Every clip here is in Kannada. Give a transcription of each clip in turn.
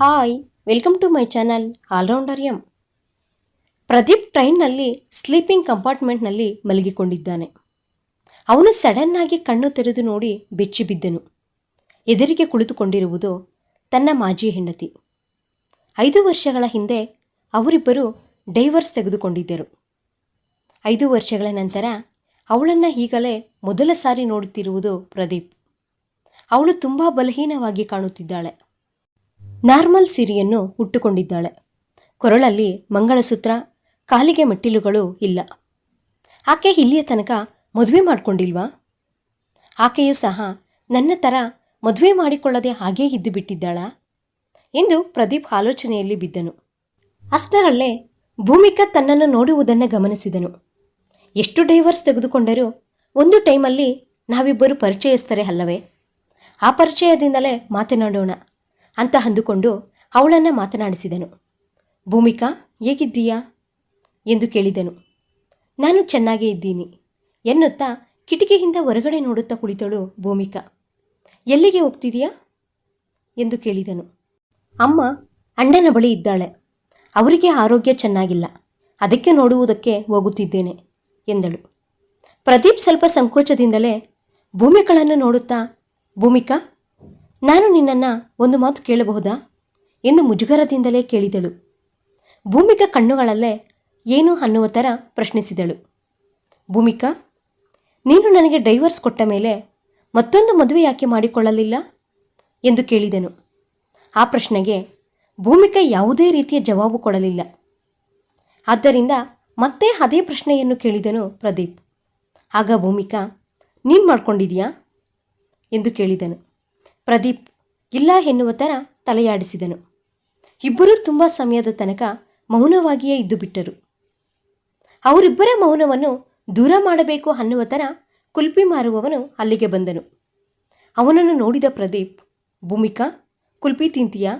Hi, welcome to my channel allrounder M. Pradeep ಟ್ರೈನ್ನಲ್ಲಿ sleeping ಕಂಪಾರ್ಟ್ಮೆಂಟ್ನಲ್ಲಿ ಮಲಗಿಕೊಂಡಿದ್ದಾನೆ. ಅವನು ಸಡನ್ ಆಗಿ ಕಣ್ಣು ತೆರೆದು ನೋಡಿ ಬೆಚ್ಚಿ ಬಿದ್ದನು. ಎದುರಿಗೆ ಕುಳಿತುಕೊಂಡಿರುವುದು ತನ್ನ ಮಾಜಿ ಹೆಂಡತಿ. ಐದು ವರ್ಷಗಳ ಹಿಂದೆ ಅವರಿಬ್ಬರು ಡೈವರ್ಸ್ ತೆಗೆದುಕೊಂಡಿದ್ದರು. ಐದು ವರ್ಷಗಳ ನಂತರ ಅವಳನ್ನು ಈಗಲೇ ಮೊದಲ ಸಾರಿ ನೋಡುತ್ತಿರುವುದು ಪ್ರದೀಪ್. ಅವಳು ತುಂಬ ಬಲಹೀನವಾಗಿ ಕಾಣುತ್ತಿದ್ದಾಳೆ. ನಾರ್ಮಲ್ ಸಿರಿಯನ್ನು ಉಟ್ಟುಕೊಂಡಿದ್ದಾಳೆ. ಕೊರಳಲ್ಲಿ ಮಂಗಳಸೂತ್ರ, ಕಾಲಿಗೆ ಮೆಟ್ಟಿಲುಗಳು ಇಲ್ಲ. ಆಕೆ ಇಲ್ಲಿಯ ತನಕ ಮದುವೆ ಮಾಡಿಕೊಂಡಿಲ್ವಾ? ಆಕೆಯೂ ಸಹ ನನ್ನ ಥರ ಮದುವೆ ಮಾಡಿಕೊಳ್ಳದೆ ಹಾಗೇ ಇದ್ದು ಬಿಟ್ಟಿದ್ದಾಳಾ? ಎಂದು ಪ್ರದೀಪ್ ಆಲೋಚನೆಯಲ್ಲಿ ಬಿದ್ದನು. ಅಷ್ಟರಲ್ಲೇ ಭೂಮಿಕಾ ತನ್ನನ್ನು ನೋಡುವುದನ್ನು ಗಮನಿಸಿದನು. ಎಷ್ಟು ಡೈವರ್ಸ್ ತೆಗೆದುಕೊಂಡರೂ ಒಂದು ಟೈಮಲ್ಲಿ ನಾವಿಬ್ಬರು ಪರಿಚಯಸ್ಥರೇ ಅಲ್ಲವೇ? ಆ ಪರಿಚಯದಿಂದಲೇ ಮಾತನಾಡೋಣ. ಅಂತ ಅಂದುಕೊಂಡು ಅವಳನ್ನು ಮಾತನಾಡಿಸಿದನು. ಭೂಮಿಕಾ, ಹೇಗಿದ್ದೀಯಾ? ಎಂದು ಕೇಳಿದನು. ನಾನು ಚೆನ್ನಾಗೇ ಇದ್ದೀನಿ ಎನ್ನುತ್ತಾ ಕಿಟಕಿಯಿಂದ ಹೊರಗಡೆ ನೋಡುತ್ತಾ ಕುಳಿತಳು ಭೂಮಿಕಾ. ಎಲ್ಲಿಗೆ ಹೋಗ್ತಿದೀಯಾ? ಎಂದು ಕೇಳಿದನು. ಅಮ್ಮ, ಅಣ್ಣನ ಬಳಿ ಇದ್ದಾಳೆ. ಅವರಿಗೆ ಆರೋಗ್ಯ ಚೆನ್ನಾಗಿಲ್ಲ. ಅದಕ್ಕೆ ನೋಡುವುದಕ್ಕೆ ಹೋಗುತ್ತಿದ್ದೇನೆ ಎಂದಳು. ಪ್ರದೀಪ್ ಸ್ವಲ್ಪ ಸಂಕೋಚದಿಂದಲೇ ಭೂಮಿಕಳನ್ನು ನೋಡುತ್ತಾ, ಭೂಮಿಕಾ ನಾನು ನಿನ್ನನ್ನು ಒಂದು ಮಾತು ಕೇಳಬಹುದಾ? ಎಂದು ಮುಜುಗರದಿಂದಲೇ ಕೇಳಿದಳು. ಭೂಮಿಕ ಕಣ್ಣುಗಳಲ್ಲೇ ಏನು ಅನ್ನುವ ಥರ ಪ್ರಶ್ನಿಸಿದಳು. ಭೂಮಿಕಾ, ನೀನು ನನಗೆ ಡೈವರ್ಸ್ ಕೊಟ್ಟ ಮೇಲೆ ಮತ್ತೊಂದು ಮದುವೆ ಯಾಕೆ ಮಾಡಿಕೊಳ್ಳಲಿಲ್ಲ? ಎಂದು ಕೇಳಿದನು. ಆ ಪ್ರಶ್ನೆಗೆ ಭೂಮಿಕಾ ಯಾವುದೇ ರೀತಿಯ ಜವಾಬು ಕೊಡಲಿಲ್ಲ. ಆದ್ದರಿಂದ ಮತ್ತೆ ಅದೇ ಪ್ರಶ್ನೆಯನ್ನು ಕೇಳಿದನು ಪ್ರದೀಪ್. ಆಗ ಭೂಮಿಕಾ, ನೀನು ಮಾಡ್ಕೊಂಡಿದೀಯಾ ಎಂದು ಕೇಳಿದನು. ಪ್ರದೀಪ್ ಇಲ್ಲ ಎನ್ನುವ ಥರ ತಲೆಯಾಡಿಸಿದನು. ಇಬ್ಬರೂ ತುಂಬ ಸಮಯದ ತನಕ ಮೌನವಾಗಿಯೇ ಇದ್ದು ಬಿಟ್ಟರು. ಅವರಿಬ್ಬರ ಮೌನವನ್ನು ದೂರ ಮಾಡಬೇಕು ಅನ್ನುವ ಥರ ಕುಲ್ಪಿ ಮಾರುವವನು ಅಲ್ಲಿಗೆ ಬಂದನು. ಅವನನ್ನು ನೋಡಿದ ಪ್ರದೀಪ್, ಭೂಮಿಕಾ, ಕುಲ್ಪಿ ತಿಂತೀಯಾ?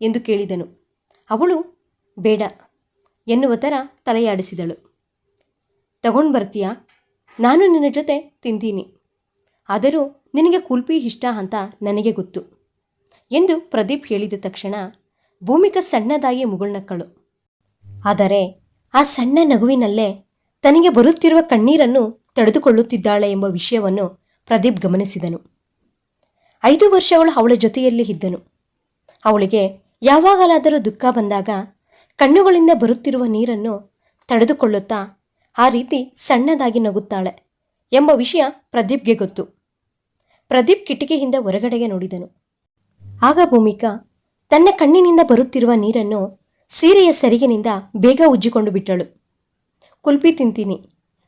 ಎಂದು ಕೇಳಿದನು. ಅವಳು, ಬೇಡ ಎನ್ನುವ ಥರ ತಲೆಯಾಡಿಸಿದಳು. ತಗೊಂಡು ಬರ್ತೀಯಾ? ನಾನು ನಿನ್ನ ಜೊತೆ ತಿಂತೀನಿ. ಆದರೂ ನಿನಗೆ ಕುಲ್ಪಿ ಇಷ್ಟ ಅಂತ ನನಗೆ ಗೊತ್ತು ಎಂದು ಪ್ರದೀಪ್ ಹೇಳಿದ ತಕ್ಷಣ ಭೂಮಿಕ ಸಣ್ಣದಾಗಿ ಮುಗುಳ್ನಕ್ಕಳು ಆದರೆ ಆ ಸಣ್ಣ ನಗುವಿನಲ್ಲೇ ತನಗೆ ಬರುತ್ತಿರುವ ಕಣ್ಣೀರನ್ನು ತಡೆದುಕೊಳ್ಳುತ್ತಿದ್ದಾಳೆ ಎಂಬ ವಿಷಯವನ್ನು ಪ್ರದೀಪ್ ಗಮನಿಸಿದನು. ಐದು ವರ್ಷಗಳು ಅವಳ ಜೊತೆಯಲ್ಲಿ ಇದ್ದನು. ಅವಳಿಗೆ ಯಾವಾಗಲಾದರೂ ದುಃಖ ಬಂದಾಗ ಕಣ್ಣುಗಳಿಂದ ಬರುತ್ತಿರುವ ನೀರನ್ನು ತಡೆದುಕೊಳ್ಳುತ್ತಾ ಆ ರೀತಿ ಸಣ್ಣದಾಗಿ ನಗುತ್ತಾಳೆ ಎಂಬ ವಿಷಯ ಪ್ರದೀಪ್ಗೆ ಗೊತ್ತು. ಪ್ರದೀಪ್ ಕಿಟಕಿಯಿಂದ ಹೊರಗಡೆಗೆ ನೋಡಿದನು. ಆಗ ಭೂಮಿಕಾ, ತನ್ನ ಕಣ್ಣಿನಿಂದ ಬರುತ್ತಿರುವ ನೀರನ್ನು ಸೀರೆಯ ಸರಿಗಿನಿಂದ ಬೇಗ ಉಜ್ಜಿಕೊಂಡು ಬಿಟ್ಟಳು. ಕುಲ್ಪಿ ತಿಂತೀನಿ,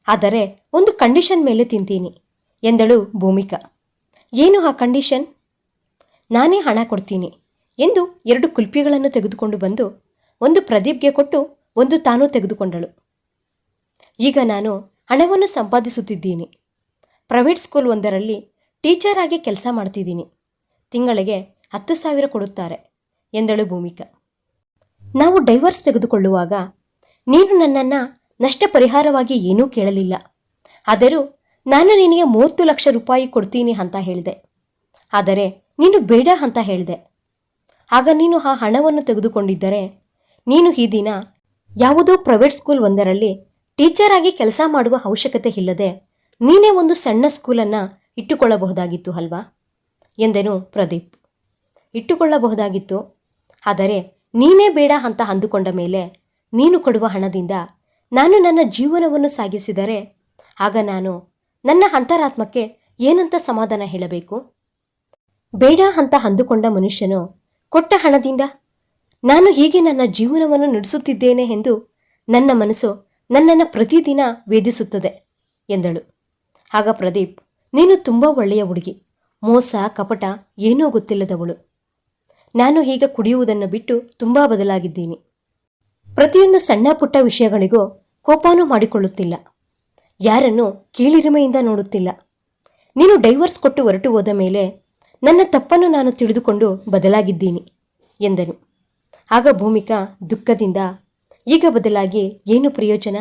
ಆದರೆ ಒಂದು ಕಂಡೀಷನ್ ಮೇಲೆ ತಿಂತೀನಿ ಎಂದಳು ಭೂಮಿಕಾ. ಏನು ಆ ಕಂಡೀಷನ್? ನಾನೇ ಹಣ ಕೊಡ್ತೀನಿ ಎಂದು ಎರಡು ಕುಲ್ಪಿಗಳನ್ನು ತೆಗೆದುಕೊಂಡು ಬಂದು ಒಂದು ಪ್ರದೀಪ್ಗೆ ಕೊಟ್ಟು ಒಂದು ತಾನೂ ತೆಗೆದುಕೊಂಡಳು. ಈಗ ನಾನು ಹಣವನ್ನು ಸಂಪಾದಿಸುತ್ತಿದ್ದೀನಿ. ಪ್ರೈವೇಟ್ ಸ್ಕೂಲ್ ಒಂದರಲ್ಲಿ ಟೀಚರ್ ಆಗಿ ಕೆಲಸ ಮಾಡ್ತಿದ್ದೀನಿ. ತಿಂಗಳಿಗೆ ಹತ್ತು ಸಾವಿರ ಕೊಡುತ್ತಾರೆ, ಎಂದಳು ಭೂಮಿಕಾ. ನಾವು ಡೈವರ್ಸ್ ತೆಗೆದುಕೊಳ್ಳುವಾಗ ನೀನು ನನ್ನನ್ನು ನಷ್ಟ ಪರಿಹಾರವಾಗಿ ಏನೂ ಕೇಳಲಿಲ್ಲ. ಆದರೂ ನಾನು ನಿನಗೆ ಮೂವತ್ತು ಲಕ್ಷ ರೂಪಾಯಿ ಕೊಡ್ತೀನಿ ಅಂತ ಹೇಳಿದೆ. ಆದರೆ ನೀನು ಬೇಡ ಅಂತ ಹೇಳಿದೆ. ಆಗ ನೀನು ಆ ಹಣವನ್ನು ತೆಗೆದುಕೊಂಡಿದ್ದರೆ ನೀನು ಈ ದಿನ ಯಾವುದೋ ಪ್ರೈವೇಟ್ ಸ್ಕೂಲ್ ಒಂದರಲ್ಲಿ ಟೀಚರ್ ಆಗಿ ಕೆಲಸ ಮಾಡುವ ಅವಶ್ಯಕತೆ ಇಲ್ಲದೆ ನೀನೇ ಒಂದು ಸಣ್ಣ ಸ್ಕೂಲನ್ನು ಇಟ್ಟುಕೊಳ್ಳಬಹುದಾಗಿತ್ತು ಅಲ್ವಾ? ಎಂದೆನು ಪ್ರದೀಪ್. ಇಟ್ಟುಕೊಳ್ಳಬಹುದಾಗಿತ್ತು. ಆದರೆ ನೀನೇ ಬೇಡ ಅಂತ ಅಂದುಕೊಂಡ ಮೇಲೆ ನೀನು ಕೊಡುವ ಹಣದಿಂದ ನಾನು ನನ್ನ ಜೀವನವನ್ನು ಸಾಗಿಸಿದರೆ ಆಗ ನಾನು ನನ್ನ ಅಂತರಾತ್ಮಕ್ಕೆ ಏನಂತ ಸಮಾಧಾನ ಹೇಳಬೇಕು? ಬೇಡ ಅಂತ ಅಂದುಕೊಂಡ ಮನುಷ್ಯನು ಕೊಟ್ಟ ಹಣದಿಂದ ನಾನು ಹೀಗೆ ನನ್ನ ಜೀವನವನ್ನು ನಡೆಸುತ್ತಿದ್ದೇನೆ ಎಂದು ನನ್ನ ಮನಸ್ಸು ನನ್ನನ್ನು ಪ್ರತಿದಿನ ವೇದಿಸುತ್ತದೆ ಎಂದಳು. ಆಗ ಪ್ರದೀಪ್ ನೀನು ತುಂಬ ಒಳ್ಳೆಯ ಹುಡುಗಿ. ಮೋಸ, ಕಪಟ, ಏನೂ ಗೊತ್ತಿಲ್ಲದವಳು. ನಾನು ಈಗ ಕುಡಿಯುವುದನ್ನು ಬಿಟ್ಟು ತುಂಬ ಬದಲಾಗಿದ್ದೀನಿ. ಪ್ರತಿಯೊಂದು ಸಣ್ಣ ಪುಟ್ಟ ವಿಷಯಗಳಿಗೂ ಕೋಪನೂ ಮಾಡಿಕೊಳ್ಳುತ್ತಿಲ್ಲ. ಯಾರನ್ನು ಕೀಳಿರಿಮೆಯಿಂದ ನೋಡುತ್ತಿಲ್ಲ. ನೀನು ಡೈವರ್ಸ್ ಕೊಟ್ಟು ಹೊರಟು ಹೋದ ಮೇಲೆ ನನ್ನ ತಪ್ಪನ್ನು ನಾನು ತಿಳಿದುಕೊಂಡು ಬದಲಾಗಿದ್ದೀನಿ, ಎಂದನು. ಆಗ ಭೂಮಿಕಾ ದುಃಖದಿಂದ ಈಗ ಬದಲಾಗಿ ಏನು ಪ್ರಯೋಜನ?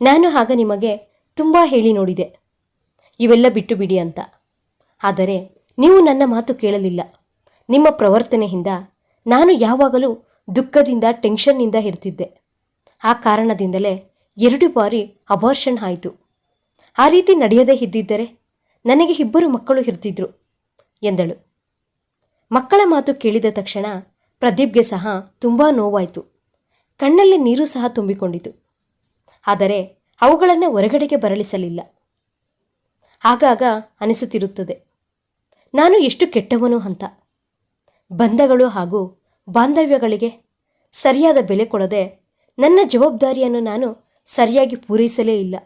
ನಾನು ಆಗ ನಿಮಗೆ ತುಂಬ ಹೇಳಿ ನೋಡಿದೆ. ಇವೆಲ್ಲ ಬಿಟ್ಟು ಬಿಡಿ ಅಂತ. ಆದರೆ ನೀವು ನನ್ನ ಮಾತು ಕೇಳಲಿಲ್ಲ. ನಿಮ್ಮ ಪ್ರವರ್ತನೆಯಿಂದ ನಾನು ಯಾವಾಗಲೂ ದುಃಖದಿಂದ, ಟೆನ್ಷನ್ನಿಂದ ಇರ್ತಿದ್ದೆ. ಆ ಕಾರಣದಿಂದಲೇ ಎರಡು ಬಾರಿ ಅಬಾರ್ಷನ್ ಆಯಿತು. ಆ ರೀತಿ ನಡೆಯದೇ ಇದ್ದಿದ್ದರೆ ನನಗೆ ಇಬ್ಬರು ಮಕ್ಕಳು ಇರ್ತಿದ್ರು ಎಂದಳು. ಮಕ್ಕಳ ಮಾತು ಕೇಳಿದ ತಕ್ಷಣ ಪ್ರದೀಪ್ಗೆ ಸಹ ತುಂಬ ನೋವಾಯಿತು. ಕಣ್ಣಲ್ಲಿ ನೀರು ಸಹ ತುಂಬಿಕೊಂಡಿತು. ಆದರೆ ಅವುಗಳನ್ನು ಹೊರಗಡೆಗೆ ಬರಳಿಸಲಿಲ್ಲ ಆಗಾಗ ಅನಿಸುತ್ತಿರುತ್ತದೆ. ನಾನು ಎಷ್ಟು ಕೆಟ್ಟವನು ಅಂತ. ಬಂಧಗಳು ಹಾಗೂ ಬಾಂಧವ್ಯಗಳಿಗೆ ಸರಿಯಾದ ಬೆಲೆ ಕೊಡದೆ ನನ್ನ ಜವಾಬ್ದಾರಿಯನ್ನು ನಾನು ಸರಿಯಾಗಿ ಪೂರೈಸಲೇ ಇಲ್ಲ.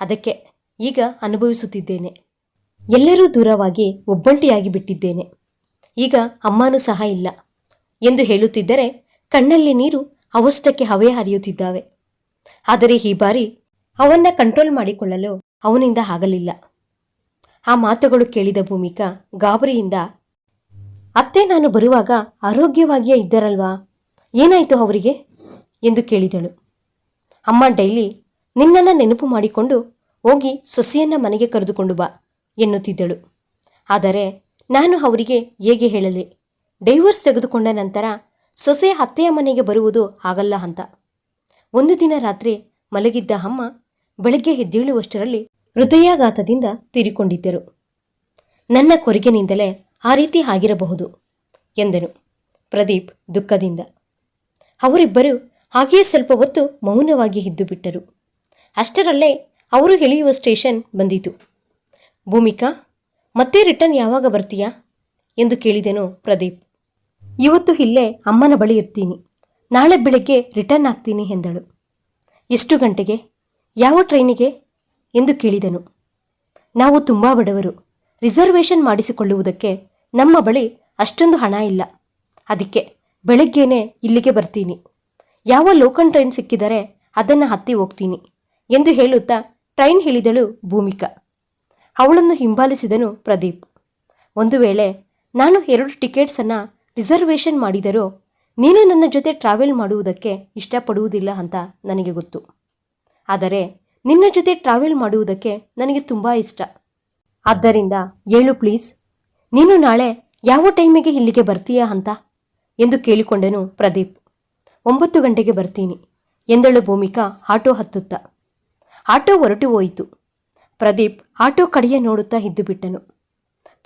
ಅದಕ್ಕೆ ಈಗ ಅನುಭವಿಸುತ್ತಿದ್ದೇನೆ. ಎಲ್ಲರೂ ದೂರವಾಗಿ ಒಬ್ಬಂಟಿಯಾಗಿ ಬಿಟ್ಟಿದ್ದೇನೆ. ಈಗ ಅಮ್ಮನೂ ಸಹ ಇಲ್ಲ. ಎಂದು ಹೇಳುತ್ತಿದ್ದರೆ ಕಣ್ಣಲ್ಲಿ ನೀರು ಅವಷ್ಟಕ್ಕೆ ಹವೆ ಹರಿಯುತ್ತಿದ್ದಾವೆ. ಆದರೆ ಈ ಬಾರಿ ಅವನ್ನ ಕಂಟ್ರೋಲ್ ಮಾಡಿಕೊಳ್ಳಲು ಅವನಿಂದ ಆಗಲಿಲ್ಲ. ಆ ಮಾತುಗಳು ಕೇಳಿದ ಭೂಮಿಕಾ ಗಾಬರಿಯಿಂದ, ಅತ್ತೆ, ನಾನು ಬರುವಾಗ ಆರೋಗ್ಯವಾಗಿಯೇ ಇದ್ದರಲ್ವಾ? ಏನಾಯಿತು ಅವರಿಗೆ? ಎಂದು ಕೇಳಿದಳು. ಅಮ್ಮ ಡೈಲಿ, ನಿನ್ನನ್ನು ನೆನಪು ಮಾಡಿಕೊಂಡು ಹೋಗಿ ಸೊಸೆಯನ್ನು ಮನೆಗೆ ಕರೆದುಕೊಂಡು ಬಾ, ಎನ್ನುತ್ತಿದ್ದಳು. ಆದರೆ ನಾನು ಅವರಿಗೆ ಹೇಗೆ ಹೇಳಲಿ, ಡೈವರ್ಸ್ ತೆಗೆದುಕೊಂಡ ನಂತರ ಸೊಸೆ ಅತ್ತೆಯ ಮನೆಗೆ ಬರುವುದು ಆಗಲ್ಲ ಅಂತ. ಒಂದು ದಿನ ರಾತ್ರಿ ಮಲಗಿದ್ದ ಅಮ್ಮ ಬೆಳಗ್ಗೆ ಎದ್ದೇಳುವಷ್ಟರಲ್ಲಿ ಹೃದಯಾಘಾತದಿಂದ ತೀರಿಕೊಂಡಿದ್ದರು. ನನ್ನ ಕೊರಗಿನಿಂದಲೇ ಆ ರೀತಿ ಆಗಿರಬಹುದು, ಎಂದನು ಪ್ರದೀಪ್ ದುಃಖದಿಂದ. ಅವರಿಬ್ಬರು ಹಾಗೆಯೇ ಸ್ವಲ್ಪ ಹೊತ್ತು ಮೌನವಾಗಿ ಇದ್ದು ಬಿಟ್ಟರು ಅಷ್ಟರಲ್ಲೇ ಅವರು ಇಳಿಯುವ ಸ್ಟೇಷನ್ ಬಂದಿತು. ಭೂಮಿಕಾ, ಮತ್ತೆ ರಿಟರ್ನ್ ಯಾವಾಗ ಬರ್ತೀಯಾ? ಎಂದು ಕೇಳಿದೆನು ಪ್ರದೀಪ್. ಇವತ್ತು ಇಲ್ಲೇ ಅಮ್ಮನ ಬಳಿ ಇರ್ತೀನಿ. ನಾಳೆ ಬೆಳಗ್ಗೆ ರಿಟರ್ನ್ ಆಗ್ತೀನಿ ಎಂದಳು. ಎಷ್ಟು ಗಂಟೆಗೆ? ಯಾವ ಟ್ರೈನಿಗೆ? ಎಂದು ಕೇಳಿದನು. ನಾವು ತುಂಬ ಬಡವರು. ರಿಸರ್ವೇಷನ್ ಮಾಡಿಸಿಕೊಳ್ಳುವುದಕ್ಕೆ ನಮ್ಮ ಬಳಿ ಅಷ್ಟೊಂದು ಹಣ ಇಲ್ಲ. ಅದಕ್ಕೆ ಬೆಳಗ್ಗೆನೇ ಇಲ್ಲಿಗೆ ಬರ್ತೀನಿ. ಯಾವ ಲೋಕಲ್ ಟ್ರೈನ್ ಸಿಕ್ಕಿದರೆ ಅದನ್ನು ಹತ್ತಿ ಹೋಗ್ತೀನಿ ಎಂದು ಹೇಳುತ್ತಾ ಟ್ರೈನ್ ಹೇಳಿದಳು ಭೂಮಿಕಾ. ಅವಳನ್ನು ಹಿಂಬಾಲಿಸಿದನು ಪ್ರದೀಪ್. ಒಂದು ವೇಳೆ ನಾನು ಎರಡು ಟಿಕೆಟ್ಸನ್ನು ರಿಸರ್ವೇಷನ್ ಮಾಡಿದರೂ ನೀನು ನನ್ನ ಜೊತೆ ಟ್ರಾವೆಲ್ ಮಾಡುವುದಕ್ಕೆ ಇಷ್ಟಪಡುವುದಿಲ್ಲ ಅಂತ ನನಗೆ ಗೊತ್ತು. ಆದರೆ ನಿನ್ನ ಜೊತೆ ಟ್ರಾವೆಲ್ ಮಾಡುವುದಕ್ಕೆ ನನಗೆ ತುಂಬ ಇಷ್ಟ. ಆದ್ದರಿಂದ ಹೇಳು ಪ್ಲೀಸ್ ನೀನು ನಾಳೆ ಯಾವ ಟೈಮಿಗೆ ಇಲ್ಲಿಗೆ ಬರ್ತೀಯಾ ಅಂತ? ಎಂದು ಕೇಳಿಕೊಂಡೆನು ಪ್ರದೀಪ್. ಒಂಬತ್ತು ಗಂಟೆಗೆ ಬರ್ತೀನಿ, ಎಂದಳು ಭೂಮಿಕಾ ಆಟೋ ಹತ್ತುತ್ತಾ. ಆಟೋ ಹೊರಟು ಹೋಯಿತು. ಪ್ರದೀಪ್ ಆಟೋ ಕಡೆಯೇ ನೋಡುತ್ತಾ ಇದ್ದು ಬಿಟ್ಟನು.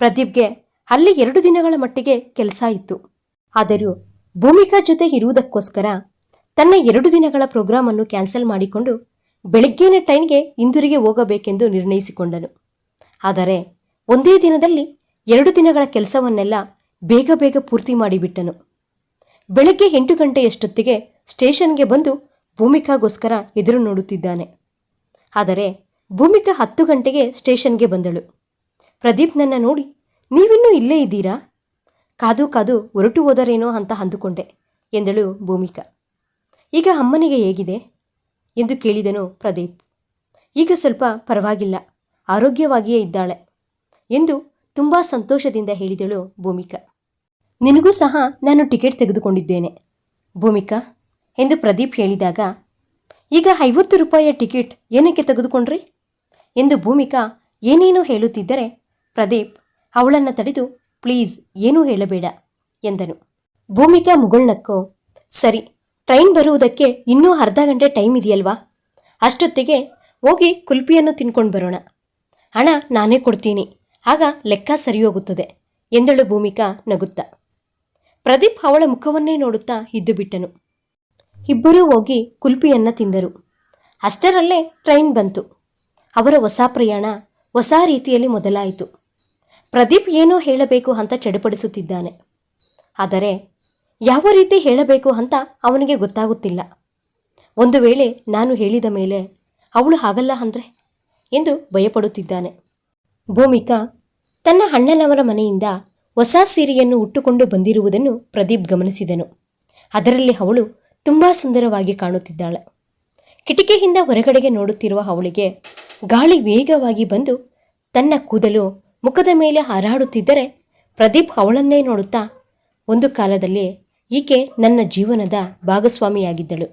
ಪ್ರದೀಪ್ಗೆ ಅಲ್ಲಿ ಎರಡು ದಿನಗಳ ಮಟ್ಟಿಗೆ ಕೆಲಸ ಇತ್ತು. ಆದರೂ ಭೂಮಿಕಾ ಜೊತೆ ಇರುವುದಕ್ಕೋಸ್ಕರ ತನ್ನ ಎರಡು ದಿನಗಳ ಪ್ರೋಗ್ರಾಮನ್ನು ಕ್ಯಾನ್ಸಲ್ ಮಾಡಿಕೊಂಡು ಬೆಳಗ್ಗಿನ ಟ್ರೈನ್ಗೆ ಹಿಂದಿರುಗಿ ಹೋಗಬೇಕೆಂದು ನಿರ್ಣಯಿಸಿಕೊಂಡನು. ಆದರೆ ಒಂದೇ ದಿನದಲ್ಲಿ ಎರಡು ದಿನಗಳ ಕೆಲಸವನ್ನೆಲ್ಲ ಬೇಗ ಬೇಗ ಪೂರ್ತಿ ಮಾಡಿಬಿಟ್ಟನು. ಬೆಳಗ್ಗೆ ಎಂಟು ಗಂಟೆಯಷ್ಟೊತ್ತಿಗೆ ಸ್ಟೇಷನ್ಗೆ ಬಂದು ಭೂಮಿಕಾಗೋಸ್ಕರ ಎದುರು ನೋಡುತ್ತಿದ್ದಾನೆ. ಆದರೆ ಭೂಮಿಕಾ ಹತ್ತು ಗಂಟೆಗೆ ಸ್ಟೇಷನ್ಗೆ ಬಂದಳು. ಪ್ರದೀಪ್ ನನ್ನ ನೋಡಿ, ನೀವಿನ್ನೂ ಇಲ್ಲೇ ಇದ್ದೀರಾ? ಕಾದು ಕಾದು ಹೊರಟು ಹೋದರೇನೋ ಅಂತ ಅಂದುಕೊಂಡೆ ಎಂದಳು ಭೂಮಿಕಾ. ಈಗ ಅಮ್ಮನಿಗೆ ಹೇಗಿದೆ? ಎಂದು ಕೇಳಿದನು ಪ್ರದೀಪ್. ಈಗ ಸ್ವಲ್ಪ ಪರವಾಗಿಲ್ಲ, ಆರೋಗ್ಯವಾಗಿಯೇ ಇದ್ದಾಳೆ ಎಂದು ತುಂಬ ಸಂತೋಷದಿಂದ ಹೇಳಿದಳು ಭೂಮಿಕಾ. ನಿನಗೂ ಸಹ ನಾನು ಟಿಕೆಟ್ ತೆಗೆದುಕೊಂಡಿದ್ದೇನೆ ಭೂಮಿಕಾ ಎಂದು ಪ್ರದೀಪ್ ಹೇಳಿದಾಗ, ಈಗ ಐವತ್ತು ರೂಪಾಯಿಯ ಟಿಕೆಟ್ ಏನಕ್ಕೆ ತೆಗೆದುಕೊಂಡ್ರಿ ಎಂದು ಭೂಮಿಕಾ ಏನೇನೋ ಹೇಳುತ್ತಿದ್ದರೆ ಪ್ರದೀಪ್ ಅವಳನ್ನು ತಡೆದು, ಪ್ಲೀಸ್ ಏನೂ ಹೇಳಬೇಡ ಎಂದನು. ಭೂಮಿಕಾ ಮುಗುಳ್ನಕ್ಕೋ, ಸರಿ ಟ್ರೈನ್ ಬರುವುದಕ್ಕೆ ಇನ್ನೂ ಅರ್ಧ ಗಂಟೆ ಟೈಮ್ ಇದೆಯಲ್ವಾ? ಅಷ್ಟೊತ್ತಿಗೆ ಹೋಗಿ ಕುಲ್ಪಿಯನ್ನು ತಿನ್ಕೊಂಡು ಬರೋಣ. ಹಣ ನಾನೇ ಕೊಡ್ತೀನಿ. ಆಗ ಲೆಕ್ಕ ಸರಿ ಹೋಗುತ್ತದೆ ಎಂದಳು ಭೂಮಿಕಾ ನಗುತ್ತಾ. ಪ್ರದೀಪ್ ಅವಳ ಮುಖವನ್ನೇ ನೋಡುತ್ತಾ ಇದ್ದು ಬಿಟ್ಟನು. ಇಬ್ಬರೂ ಹೋಗಿ ಕುಲ್ಪಿಯನ್ನು ತಿಂದರು. ಅಷ್ಟರಲ್ಲೇ ಟ್ರೈನ್ ಬಂತು. ಅವರ ಹೊಸ ಪ್ರಯಾಣ ಹೊಸ ರೀತಿಯಲ್ಲಿ ಮೊದಲಾಯಿತು. ಪ್ರದೀಪ್ ಏನೋ ಹೇಳಬೇಕು ಅಂತ ಚಡಪಡಿಸುತ್ತಿದ್ದಾನೆ. ಆದರೆ ಯಾವ ರೀತಿ ಹೇಳಬೇಕು ಅಂತ ಅವನಿಗೆ ಗೊತ್ತಾಗುತ್ತಿಲ್ಲ. ಒಂದು ವೇಳೆ ನಾನು ಹೇಳಿದ ಮೇಲೆ, ಅವಳು ಹಾಗಲ್ಲ ಅಂದ್ರೆ? ಎಂದು ಭಯಪಡುತ್ತಿದ್ದಾನೆ. ಭೂಮಿಕಾ, ತನ್ನ ಅಣ್ಣನವರ ಮನೆಯಿಂದ ಹೊಸ ಸೀರೆಯನ್ನು ಉಟ್ಟುಕೊಂಡು ಬಂದಿರುವುದನ್ನು ಪ್ರದೀಪ್ ಗಮನಿಸಿದನು. ಅದರಲ್ಲಿ ಅವಳು ತುಂಬ ಸುಂದರವಾಗಿ ಕಾಣುತ್ತಿದ್ದಾಳೆ. ಕಿಟಕಿಯಿಂದ ಹೊರಗಡೆಗೆ ನೋಡುತ್ತಿರುವ ಅವಳಿಗೆ ಗಾಳಿ ವೇಗವಾಗಿ ಬಂದು ತನ್ನ ಕೂದಲು ಮುಖದ ಮೇಲೆ ಹಾರಾಡುತ್ತಿದ್ದರೆ ಪ್ರದೀಪ್ ಅವಳನ್ನೇ ನೋಡುತ್ತಾ ಒಂದು ಕಾಲದಲ್ಲಿ ಈಕೆ ನನ್ನ ಜೀವನದ ಭಾಗಸ್ವಾಮಿಯಾಗಿದ್ದಳು.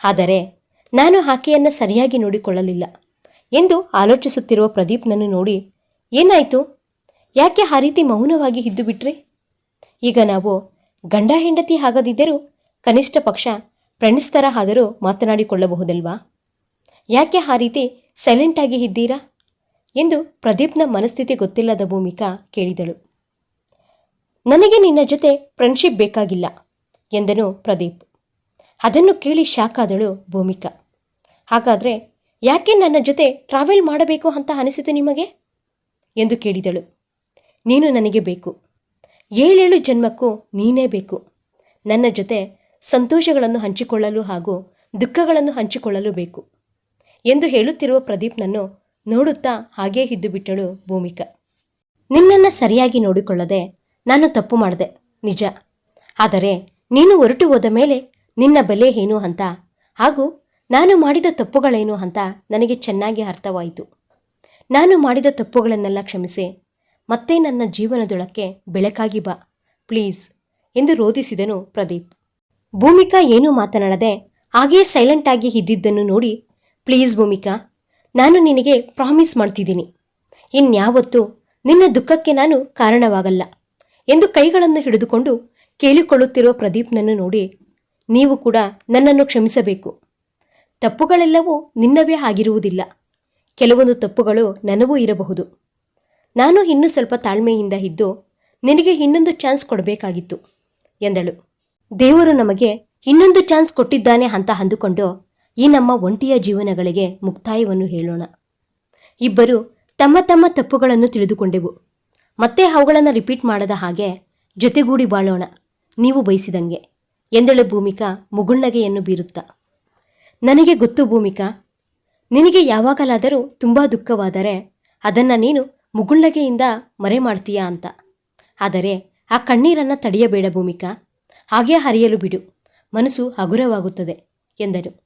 ಆದರೆ ನಾನು ಆಕೆಯನ್ನು ಸರಿಯಾಗಿ ನೋಡಿಕೊಳ್ಳಲಿಲ್ಲ ಎಂದು ಆಲೋಚಿಸುತ್ತಿರುವ ಪ್ರದೀಪ್ನನ್ನು ನೋಡಿ, ಏನಾಯಿತು? ಯಾಕೆ ಆ ರೀತಿ ಮೌನವಾಗಿ ಇದ್ದುಬಿಟ್ರಿ ಈಗ ನಾವು ಗಂಡ ಹೆಂಡತಿ ಆಗದಿದ್ದರೂ ಕನಿಷ್ಠ ಪಕ್ಷ ಪ್ರಣಿಸ್ತರ ಆದರೂ ಮಾತನಾಡಿಕೊಳ್ಳಬಹುದಲ್ವಾ? ಯಾಕೆ ಆ ರೀತಿ ಸೈಲೆಂಟಾಗಿ ಇದ್ದೀರಾ? ಎಂದು ಪ್ರದೀಪ್ನ ಮನಸ್ಥಿತಿ ಗೊತ್ತಿಲ್ಲದ ಭೂಮಿಕಾ ಕೇಳಿದಳು. ನನಗೆ ನಿನ್ನ ಜೊತೆ ಫ್ರೆಂಡ್ಶಿಪ್ ಬೇಕಾಗಿಲ್ಲ ಎಂದನು ಪ್ರದೀಪ್. ಅದನ್ನು ಕೇಳಿ ಶಾಕ್ ಭೂಮಿಕಾ. ಹಾಗಾದರೆ ಯಾಕೆ ನನ್ನ ಜೊತೆ ಟ್ರಾವೆಲ್ ಮಾಡಬೇಕು ಅಂತ ಅನಿಸಿತು ನಿಮಗೆ? ಎಂದು ಕೇಳಿದಳು. ನೀನು ನನಗೆ ಬೇಕು. ಏಳೇಳು ಜನ್ಮಕ್ಕೂ ನೀನೇ ಬೇಕು. ನನ್ನ ಜೊತೆ ಸಂತೋಷಗಳನ್ನು ಹಂಚಿಕೊಳ್ಳಲು ಹಾಗೂ ದುಃಖಗಳನ್ನು ಹಂಚಿಕೊಳ್ಳಲು ಬೇಕು ಎಂದು ಹೇಳುತ್ತಿರುವ ಪ್ರದೀಪ್ನನ್ನು ನೋಡುತ್ತಾ ಹಾಗೇ ಇದ್ದು ಬಿಟ್ಟಳು ಭೂಮಿಕಾ. ನಿನ್ನನ್ನು ಸರಿಯಾಗಿ ನೋಡಿಕೊಳ್ಳದೆ ನಾನು ತಪ್ಪು ಮಾಡಿದೆ, ನಿಜ. ಆದರೆ ನೀನು ಹೊರಟು ಹೋದ ಮೇಲೆ ನಿನ್ನ ಬೆಲೆ ಏನು ಅಂತ, ಹಾಗೂ ನಾನು ಮಾಡಿದ ತಪ್ಪುಗಳೇನು ಅಂತ ನನಗೆ ಚೆನ್ನಾಗಿ ಅರ್ಥವಾಯಿತು. ನಾನು ಮಾಡಿದ ತಪ್ಪುಗಳನ್ನೆಲ್ಲ ಕ್ಷಮಿಸಿ, ಮತ್ತೆ ನನ್ನ ಜೀವನದೊಳಕ್ಕೆ ಬೆಳಕಾಗಿ ಬಾ, ಪ್ಲೀಸ್, ಎಂದು ರೋಧಿಸಿದನು ಪ್ರದೀಪ್. ಭೂಮಿಕಾ ಏನೂ ಮಾತನಾಡದೆ ಹಾಗೇ ಸೈಲೆಂಟ್ ಆಗಿ ಇದ್ದಿದ್ದನ್ನು ನೋಡಿ, ಪ್ಲೀಸ್ ಭೂಮಿಕಾ, ನಾನು ನಿನಗೆ ಪ್ರಾಮಿಸ್ ಮಾಡ್ತಿದ್ದೀನಿ. ಇನ್ಯಾವತ್ತೂ ನಿನ್ನ ದುಃಖಕ್ಕೆ ನಾನು ಕಾರಣವಾಗಲ್ಲ. ಎಂದು ಕೈಗಳನ್ನು ಹಿಡಿದುಕೊಂಡು ಕೇಳಿಕೊಳ್ಳುತ್ತಿರುವ ಪ್ರದೀಪ್ನನ್ನು ನೋಡಿ, ನೀವು ಕೂಡ ನನ್ನನ್ನು ಕ್ಷಮಿಸಬೇಕು. ತಪ್ಪುಗಳೆಲ್ಲವೂ ನಿನ್ನವೇ ಆಗಿರುವುದಿಲ್ಲ. ಕೆಲವೊಂದು ತಪ್ಪುಗಳು ನನಗೂ ಇರಬಹುದು. ನಾನು ಇನ್ನೂ ಸ್ವಲ್ಪ ತಾಳ್ಮೆಯಿಂದ ಇದ್ದು, ನಿನಗೆ ಇನ್ನೊಂದು ಚಾನ್ಸ್ ಕೊಡಬೇಕಾಗಿತ್ತು, ಎಂದಳು. ದೇವರು ನಮಗೆ ಇನ್ನೊಂದು ಚಾನ್ಸ್ ಕೊಟ್ಟಿದ್ದಾನೆ ಅಂತ ಅಂದುಕೊಂಡು ಈ ನಮ್ಮ ಒಂಟಿಯ ಜೀವನಗಳಿಗೆ ಮುಕ್ತಾಯವನ್ನು ಹೇಳೋಣ. ಇಬ್ಬರು ತಮ್ಮ ತಮ್ಮ ತಪ್ಪುಗಳನ್ನು ತಿಳಿದುಕೊಂಡೆವು. ಮತ್ತೆ ಅವುಗಳನ್ನು ರಿಪೀಟ್ ಮಾಡದ ಹಾಗೆ ಜೊತೆಗೂಡಿ ಬಾಳೋಣ. ನೀವು ಬಯಸಿದಂಗೆ. ಎಂದಳು ಭೂಮಿಕಾ ಮುಗುಳ್ನಗೆಯನ್ನು ಬೀರುತ್ತಾ. ನನಗೆ ಗೊತ್ತು ಭೂಮಿಕಾ, ನಿನಗೆ ಯಾವಾಗಲಾದರೂ ತುಂಬ ದುಃಖವಾದರೆ ಅದನ್ನು ನೀನು ಮುಗುಳ್ನಗೆಯಿಂದ ಮರೆ ಮಾಡ್ತೀಯಾ ಅಂತ. ಆದರೆ ಆ ಕಣ್ಣೀರನ್ನು ತಡೆಯಬೇಡ ಭೂಮಿಕಾ, ಹಾಗೇ ಹರಿಯಲು ಬಿಡು, ಮನಸ್ಸು ಹಗುರವಾಗುತ್ತದೆ ಎಂದರು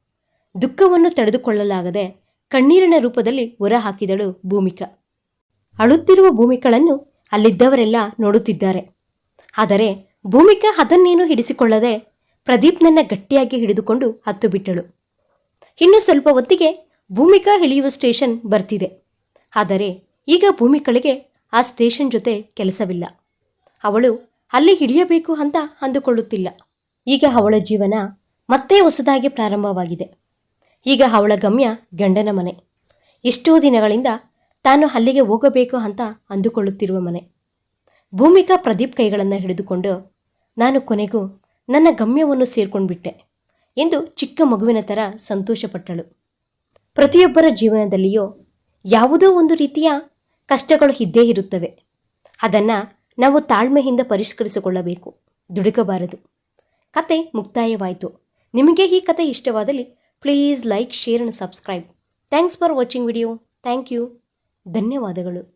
ದುಃಖವನ್ನು ತಡೆದುಕೊಳ್ಳಲಾಗದೆ ಕಣ್ಣೀರಿನ ರೂಪದಲ್ಲಿ ಹೊರಹಾಕಿದಳು ಭೂಮಿಕಾ. ಅಳುತ್ತಿರುವ ಭೂಮಿಕಳನ್ನು ಅಲ್ಲಿದ್ದವರೆಲ್ಲ ನೋಡುತ್ತಿದ್ದಾರೆ. ಆದರೆ ಭೂಮಿಕಾ ಅದನ್ನೇನು ಹಿಡಿಸಿಕೊಳ್ಳದೆ ಪ್ರದೀಪ್ನನ್ನ ಗಟ್ಟಿಯಾಗಿ ಹಿಡಿದುಕೊಂಡು ಹತ್ತು ಬಿಟ್ಟಳು ಇನ್ನು ಸ್ವಲ್ಪ ಹೊತ್ತಿಗೆ ಭೂಮಿಕಾ ಇಳಿಯುವ ಸ್ಟೇಷನ್ ಬರ್ತಿದೆ. ಆದರೆ ಈಗ ಭೂಮಿಕಳಿಗೆ ಆ ಸ್ಟೇಷನ್ ಜೊತೆ ಕೆಲಸವಿಲ್ಲ. ಅವಳು ಅಲ್ಲಿ ಹಿಡಿಯಬೇಕು ಅಂತ ಅಂದುಕೊಳ್ಳುತ್ತಿಲ್ಲ. ಈಗ ಅವಳ ಜೀವನ ಮತ್ತೆ ಹೊಸದಾಗಿ ಪ್ರಾರಂಭವಾಗಿದೆ. ಈಗ ಅವಳ ಗಮ್ಯ ಗಂಡನ ಮನೆ. ಎಷ್ಟೋ ದಿನಗಳಿಂದ ತಾನು ಅಲ್ಲಿಗೆ ಹೋಗಬೇಕು ಅಂತ ಅಂದುಕೊಳ್ಳುತ್ತಿರುವ ಮನೆ. ಭೂಮಿಕಾ ಪ್ರದೀಪ್ ಕೈಗಳನ್ನು ಹಿಡಿದುಕೊಂಡು, ನಾನು ಕೊನೆಗೂ ನನ್ನ ಗಮ್ಯವನ್ನು ಸೇರ್ಕೊಂಡ್ಬಿಟ್ಟೆ ಎಂದು ಚಿಕ್ಕ ಮಗುವಿನ ಥರ ಸಂತೋಷಪಟ್ಟಳು. ಪ್ರತಿಯೊಬ್ಬರ ಜೀವನದಲ್ಲಿಯೂ ಯಾವುದೋ ಒಂದು ರೀತಿಯ ಕಷ್ಟಗಳು ಇದ್ದೇ ಇರುತ್ತವೆ. ಅದನ್ನು ನಾವು ತಾಳ್ಮೆಯಿಂದ ಪರಿಷ್ಕರಿಸಿಕೊಳ್ಳಬೇಕು. ದುಡುಕಬಾರದು. ಕತೆ ಮುಕ್ತಾಯವಾಯಿತು. ನಿಮಗೆ ಈ ಕತೆ ಇಷ್ಟವಾದಲ್ಲಿ please like, share and subscribe. Thanks for watching video. Thank you. ಧನ್ಯವಾದಗಳು.